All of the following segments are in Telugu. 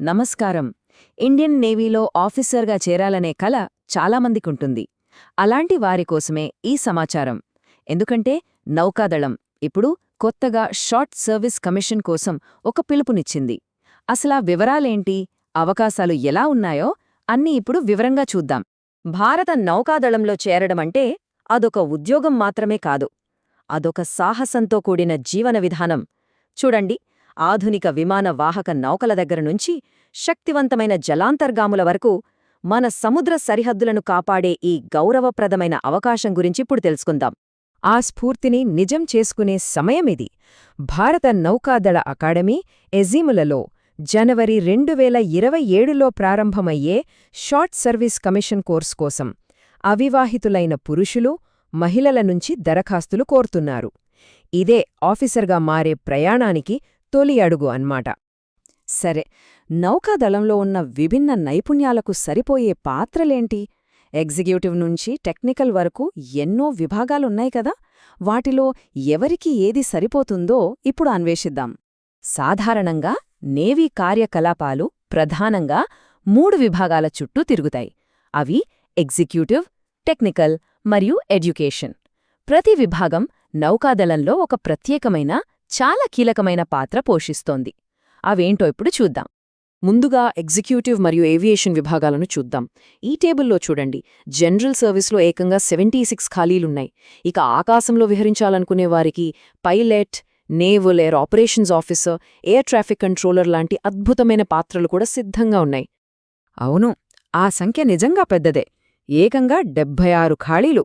నమస్కారం. ఇండియన్ నేవీలో ఆఫీసర్గా చేరాలనే కల చాలామందికుంటుంది అలాంటి వారి కోసమే ఈ సమాచారం. ఎందుకంటే నౌకాదళం ఇప్పుడు కొత్తగా షార్ట్ సర్వీస్ కమిషన్ కోసం ఒక పిలుపునిచ్చింది. అసలా వివరాలేంటి? అవకాశాలు ఎలా ఉన్నాయో అన్నీ ఇప్పుడు వివరంగా చూద్దాం. భారత నౌకాదళంలో చేరడమంటే అదొక ఉద్యోగం మాత్రమే కాదు. అదొక సాహసంతో కూడిన జీవన విధానం. చూడండి ఆధునిక విమాన వాహక నౌకల దగ్గర నుంచి శక్తివంతమైన జలాంతర్గాముల వరకు మన సముద్ర సరిహద్దులను కాపాడే ఈ గౌరవప్రదమైన అవకాశం గురించిప్పుడు తెలుసుకుందాం. ఆ స్ఫూర్తిని నిజం చేసుకునే సమయమిది భారత నౌకాదళ అకాడమీ ఎజీములలో జనవరి రెండు వేల ఇరవై ఏడులో ప్రారంభమయ్యే షార్ట్ సర్వీస్ కమిషన్ కోర్స్ కోసం అవివాహితులైన పురుషులు మహిళల నుంచి దరఖాస్తులు కోరుతున్నారు. ఇదే ఆఫీసర్గా మారే ప్రయాణానికి తొలి అడుగు అన్మాట సరే నౌకాదళంలో ఉన్న విభిన్న నైపుణ్యాలకు సరిపోయే పాత్రలేంటి? ఎగ్జిక్యూటివ్ నుంచి టెక్నికల్ వరకు ఎన్నో విభాగాలున్నాయి కదా! వాటిలో ఎవరికి ఏది సరిపోతుందో ఇప్పుడు అన్వేషిద్దాం. సాధారణంగా నేవీ కార్యకలాపాలు ప్రధానంగా మూడు విభాగాల చుట్టూ తిరుగుతాయి. అవి ఎగ్జిక్యూటివ్ టెక్నికల్ మరియు ఎడ్యుకేషన్. ప్రతి విభాగం నౌకాదళంలో ఒక ప్రత్యేకమైన చాలా కీలకమైన పాత్ర పోషిస్తోంది. అవేంటో ఇప్పుడు చూద్దాం. ముందుగా ఎగ్జిక్యూటివ్ మరియు ఏవియేషన్ విభాగాలను చూద్దాం. ఈ టేబుల్లో చూడండి. జనరల్ సర్వీస్లో ఏకంగా సెవెంటీ సిక్స్ ఖాళీలున్నాయి. ఇక ఆకాశంలో విహరించాలనుకునే వారికి pilot naval air operations officer air traffic controller లాంటి అద్భుతమైన పాత్రలు కూడా సిద్ధంగా ఉన్నాయి. అవును ఆ సంఖ్య నిజంగా పెద్దదే. ఏకంగా డెబ్బై ఆరు ఖాళీలు.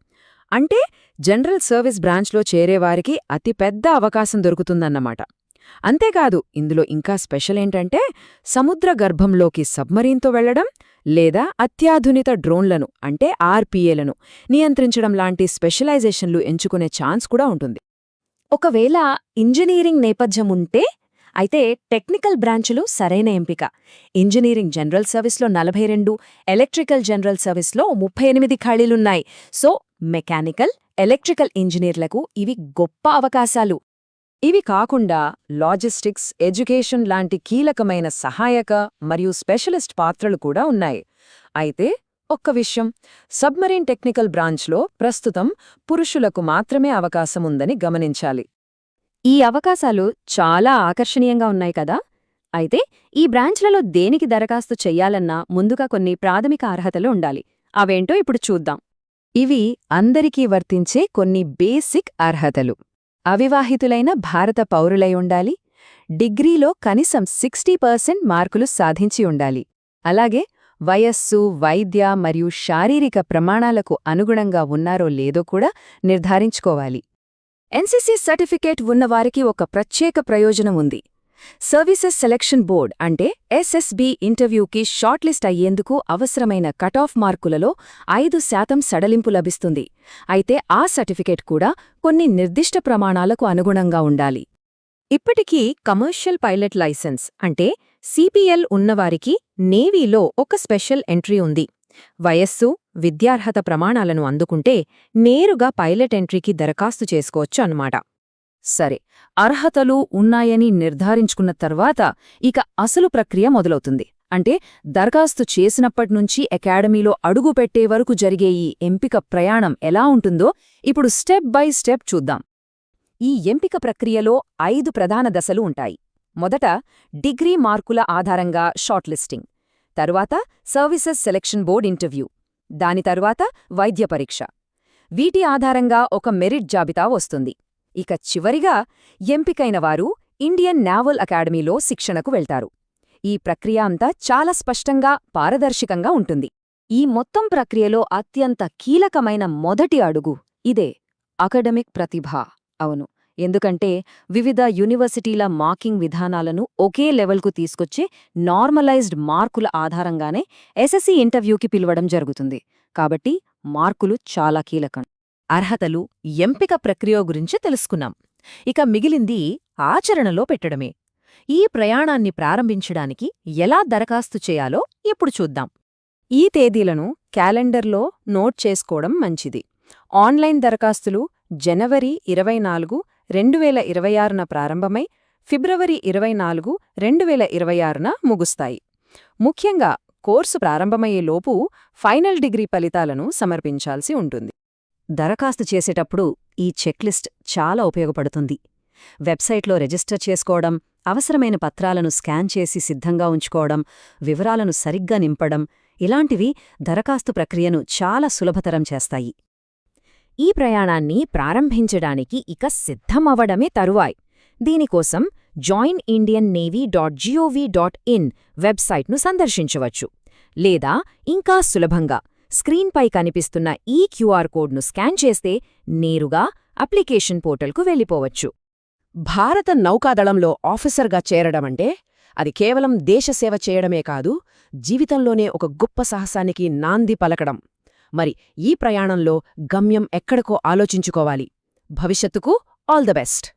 అంటే జనరల్ సర్వీస్ బ్రాంచ్లో చేరేవారికి అతిపెద్ద అవకాశం దొరుకుతుందన్నమాట. అంతేకాదు ఇందులో ఇంకా స్పెషల్ ఏంటంటే సముద్ర గర్భంలోకి సబ్మరీన్తో వెళ్ళడం లేదా అత్యాధునిత డ్రోన్లను అంటే ఆర్పీఏలను నియంత్రించడం లాంటి స్పెషలైజేషన్లు ఎంచుకునే ఛాన్స్ కూడా ఉంటుంది. ఒకవేళ ఇంజనీరింగ్ నేపథ్యం ఉంటే అయితే టెక్నికల్ బ్రాంచులు సరైన ఎంపిక. ఇంజనీరింగ్ జనరల్ సర్వీస్లో నలభై రెండు ఎలక్ట్రికల్ జనరల్ సర్వీస్లో ముప్పై ఎనిమిది ఖాళీలున్నాయి. సో మెకానికల్ ఎలక్ట్రికల్ ఇంజనీర్లకు ఇవి గొప్ప అవకాశాలు. ఇవి కాకుండా లాజిస్టిక్స్ ఎడ్యుకేషన్ లాంటి కీలకమైన సహాయక మరియు స్పెషలిస్ట్ పాత్రలు కూడా ఉన్నాయి. అయితే ఒక్క విషయం సబ్మరీన్ టెక్నికల్ బ్రాంచ్లో ప్రస్తుతం పురుషులకు మాత్రమే అవకాశముందని గమనించాలి. ఈ అవకాశాలు చాలా ఆకర్షణీయంగా ఉన్నాయి కదా? అయితే ఈ బ్రాంచ్లలో దేనికి దరఖాస్తు చెయ్యాలన్నా ముందుగా కొన్ని ప్రాథమిక అర్హతలు ఉండాలి. అవేంటో ఇప్పుడు చూద్దాం. ఇవి అందరికీ వర్తించే కొన్ని బేసిక్ అర్హతలు. అవివాహితులైన భారత పౌరులై ఉండాలి. డిగ్రీలో కనీసం సిక్స్టీ పర్సెంట్ మార్కులు సాధించి ఉండాలి. అలాగే వయస్సు వైద్య మరియు శారీరక ప్రమాణాలకు అనుగుణంగా ఉన్నారో లేదో కూడా నిర్ధారించుకోవాలి. ఎన్సీసీ సర్టిఫికేట్ ఉన్నవారికి ఒక ప్రత్యేక ప్రయోజనం ఉంది. సర్వీసెస్ సెలక్షన్ బోర్డ్ అంటే ఎస్ఎస్బి ఇంటర్వ్యూకి షార్ట్లిస్ట్ అయ్యేందుకు అవసరమైన కటాఫ్ మార్కులలో ఐదు శాతం సడలింపు లభిస్తుంది. అయితే ఆ సర్టిఫికేట్ కూడా కొన్ని నిర్దిష్ట ప్రమాణాలకు అనుగుణంగా ఉండాలి. ఇప్పటికీ కమర్షియల్ పైలట్ లైసెన్స్ అంటే సిపిఎల్ ఉన్నవారికి నేవీలో ఒక స్పెషల్ ఎంట్రీ ఉంది. వయస్సు విద్యార్హత ప్రమాణాలను అందుకుంటే నేరుగా పైలట్ ఎంట్రీకి దరఖాస్తు చేసుకోవచ్చు అన్నమాట. సరే అర్హతలు ఉన్నాయని నిర్ధారించుకున్న తర్వాత ఇక అసలు ప్రక్రియ మొదలవుతుంది. అంటే దరఖాస్తు చేసినప్పటినుంచి అకాడమీలో అడుగు పెట్టే వరకు జరిగే ఈ ఎంపిక ప్రయాణం ఎలా ఉంటుందో ఇప్పుడు స్టెప్ బై స్టెప్ చూద్దాం. ఈ ఎంపిక ప్రక్రియలో ఐదు ప్రధాన దశలు ఉంటాయి. మొదట డిగ్రీ మార్కుల ఆధారంగా షార్ట్ లిస్టింగ్ తరువాత సర్వీసెస్ సెలక్షన్ బోర్డ్ ఇంటర్వ్యూ. దాని తరువాత వైద్య పరీక్ష. వీటి ఆధారంగా ఒక మెరిట్ జాబితా వస్తుంది. ఇక చివరిగా ఎంపికైన వారు ఇండియన్ నావల్ అకాడమీలో శిక్షణకు వెళ్తారు. ఈ ప్రక్రియ అంతా చాలా స్పష్టంగా పారదర్శకంగా ఉంటుంది. ఈ మొత్తం ప్రక్రియలో అత్యంత కీలకమైన మొదటి అడుగు ఇదే అకడమిక్ ప్రతిభ. అవును. ఎందుకంటే వివిధ యూనివర్సిటీల మార్కింగ్ విధానాలను ఒకే లెవెల్కు తీసుకొచ్చే నార్మలైజ్డ్ మార్కుల ఆధారంగానే ఎస్ఎస్సి ఇంటర్వ్యూకి పిలవడం జరుగుతుంది. కాబట్టి మార్కులు చాలా కీలకం. అర్హతలు ఎంపిక ప్రక్రియ గురించి తెలుసుకున్నాం. ఇక మిగిలింది ఆచరణలో పెట్టడమే. ఈ ప్రయాణాన్ని ప్రారంభించడానికి ఎలా దరఖాస్తు చేయాలో ఇప్పుడు చూద్దాం. ఈ తేదీలను క్యాలెండర్లో నోట్ చేసుకోవడం మంచిది. ఆన్లైన్ దరఖాస్తులు జనవరి ఇరవై నాలుగు రెండు వేల ఇరవై ఆరున ప్రారంభమై ఫిబ్రవరి ఇరవై నాలుగు రెండు వేల ఇరవై ఆరున ముగుస్తాయి. ముఖ్యంగా కోర్సు ప్రారంభమయ్యేలోపు ఫైనల్ డిగ్రీ ఫలితాలను సమర్పించాల్సి ఉంటుంది. దరఖాస్తు చేసేటప్పుడు ఈ చెక్లిస్ట్ చాలా ఉపయోగపడుతుంది. వెబ్సైట్లో రిజిస్టర్ చేసుకోవడం అవసరమైన పత్రాలను స్కాన్ చేసి సిద్ధంగా ఉంచుకోవడం వివరాలను సరిగ్గా నింపడం ఇలాంటివి దరఖాస్తు ప్రక్రియను చాలా సులభతరం చేస్తాయి. ఈ ప్రయాణాన్ని ప్రారంభించడానికి ఇక సిద్ధమవ్వడమే తరువాయ్. దీనికోసం join Indian navy dot GOV dot in వెబ్సైట్ను సందర్శించవచ్చు. లేదా ఇంకా సులభంగా స్క్రీన్పై కనిపిస్తున్న ఈ క్యూఆర్ కోడ్ను స్కాన్ చేస్తే నేరుగా అప్లికేషన్ పోర్టల్కు వెళ్ళిపోవచ్చు. భారత నౌకాదళంలో ఆఫీసర్గా చేరడమంటే అది కేవలం దేశసేవ చేయడమే కాదు జీవితంలోనే ఒక గొప్ప సాహసానికి నాంది పలకడం. మరి ఈ ప్రయాణంలో గమ్యం ఎక్కడికో ఆలోచించుకోవాలి. భవిష్యత్తుకు ఆల్ ద బెస్ట్.